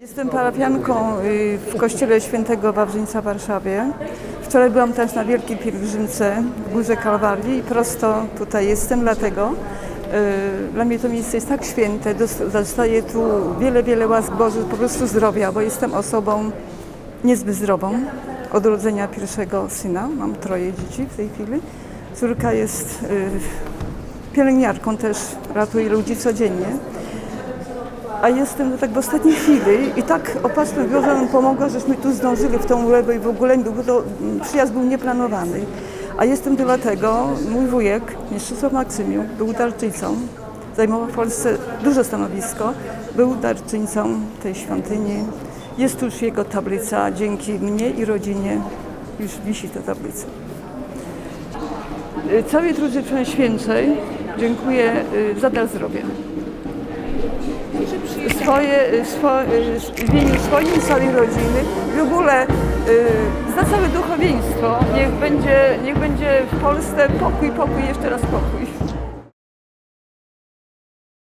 Jestem parafianką y, w kościele świętego Wawrzyńca w Warszawie. Wczoraj byłam też na wielkiej pielgrzymce w Górze Kalwarii i prosto tutaj jestem, dlatego y, dla mnie to miejsce jest tak święte, dos- dostaję tu wiele, wiele łask Bożych, po prostu zdrowia, bo jestem osobą niezbyt zdrową. Od urodzenia pierwszego syna, mam troje dzieci w tej chwili. Córka jest y, pielęgniarką też, ratuje ludzi codziennie. A jestem tak w ostatniej chwili i tak opatrzność Boża nam pomogła, żeśmy tu zdążyli w tą uległe i w ogóle bo to mm, przyjazd był nieplanowany. A jestem dlatego, mój wujek, Mieszczysław Maksymiuk, był darczyńcą, zajmował w Polsce duże stanowisko, był darczyńcą tej świątyni. Jest już jego tablica, dzięki mnie i rodzinie już wisi ta tablica. Y, Całej Trójcy Przeświętej dziękuję y, za dar zdrowia swoje, swo, w imieniu swoim i całej rodziny, w ogóle y, za całe duchowieństwo. Niech będzie, niech będzie w Polsce pokój, pokój, jeszcze raz pokój.